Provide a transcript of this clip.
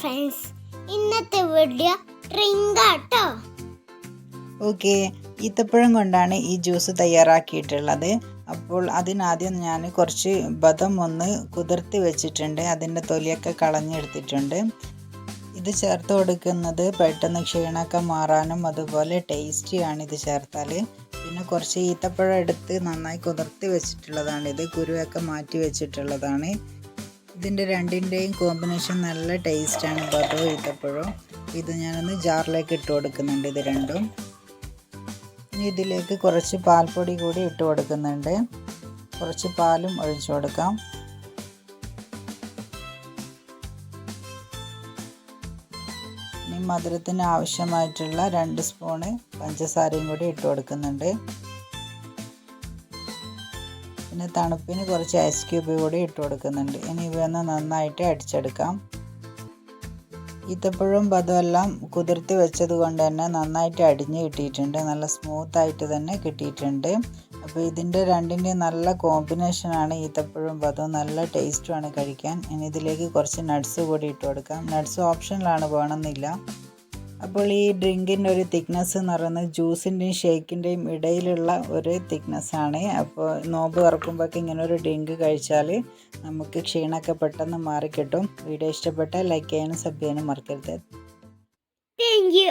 Friends ഇന്നത്തെ video drink ആട്ടോ okay ഈത്തപ്പഴം കൊണ്ടാണ് ഈ ജ്യൂസ് തയ്യാറാക്കിയിട്ടുള്ളത്. അപ്പോൾ അതിനാദ്യം ഞാൻ കുറച്ച് ബദം ഒന്ന് കുതിർത്തി വെച്ചിട്ടുണ്ട്. അതിന്റെ തൊലിയൊക്കെ കളഞ്ഞെടുത്തിട്ടുണ്ട്. ഇത് ചേർത്ത് കൊടുക്കുന്നത് പെട്ടെന്ന് ക്ഷീണമൊക്കെ മാറാനും അതുപോലെ ടേസ്റ്റിയാണ് ഇത് ചേർത്താൽ. പിന്നെ കുറച്ച് ഈത്തപ്പഴം എടുത്ത് നന്നായി കുതിർത്തി വെച്ചിട്ടുള്ളതാണ്. ഇത് കുരുവൊക്കെ മാറ്റി വെച്ചിട്ടുള്ളതാണ്. ഇതിന്റെ രണ്ടിന്റെയും കോമ്പിനേഷൻ നല്ല ടേസ്റ്റാണ് ബദോ ഈത്തപ്പഴവും ഇത് ഞാനൊന്ന് ജാറിലേക്ക് ഇട്ട് കൊടുക്കുന്നുണ്ട് ഇത് രണ്ടും. ഇനി ഇതിലേക്ക് കുറച്ച് പാൽപ്പൊടി കൂടി ഇട്ട് കൊടുക്കുന്നുണ്ട്. കുറച്ച് പാലും ഒഴിച്ചു കൊടുക്കാം. ഇനി മധുരത്തിന് ആവശ്യമായിട്ടുള്ള രണ്ട് സ്പൂണ് പഞ്ചസാരയും കൂടി ഇട്ട് കൊടുക്കുന്നുണ്ട്. പിന്നെ തണുപ്പിന് കുറച്ച് ഐസ് ക്യൂബ് കൂടി ഇട്ട് കൊടുക്കുന്നുണ്ട്. ഇനി ഇവയൊന്ന് നന്നായിട്ട് അടിച്ചെടുക്കാം. ഈത്തപ്പഴവും പദമെല്ലാം കുതിർത്തി വെച്ചത് കൊണ്ട് തന്നെ നന്നായിട്ട് അടിഞ്ഞ് കിട്ടിയിട്ടുണ്ട്. നല്ല സ്മൂത്തായിട്ട് തന്നെ കിട്ടിയിട്ടുണ്ട്. അപ്പോൾ ഇതിന്റെ രണ്ടിന്റെ നല്ല കോമ്പിനേഷനാണ് ഈത്തപ്പഴവും പദവും നല്ല ടേസ്റ്റുമാണ് കഴിക്കാൻ. ഇനി ഇതിലേക്ക് കുറച്ച് നട്ട്സ് കൂടി ഇട്ട് കൊടുക്കാം. നട്ട്സ് ഓപ്ഷനിലാണ് വേണമെന്നില്ല. അപ്പോൾ ഈ ഡ്രിങ്കിന്റെ ഒരു തിക്നെസ് എന്ന് പറയുന്നത് ജ്യൂസിന്റെയും ഷേക്കിന്റെയും ഇടയിലുള്ള ഒരു തിക്നെസ്സാണ്. അപ്പോൾ നോമ്പ് തുറക്കുമ്പോഴൊക്കെ ഇങ്ങനെ ഒരു ഡ്രിങ്ക് കഴിച്ചാൽ നമുക്ക് ക്ഷീണമൊക്കെ പെട്ടെന്ന് മാറിക്കിട്ടും. വീഡിയോ ഇഷ്ടപ്പെട്ടാൽ ലൈക്ക് ചെയ്യാനും സബ് ചെയ്യാനും മറക്കരുത്. Thank you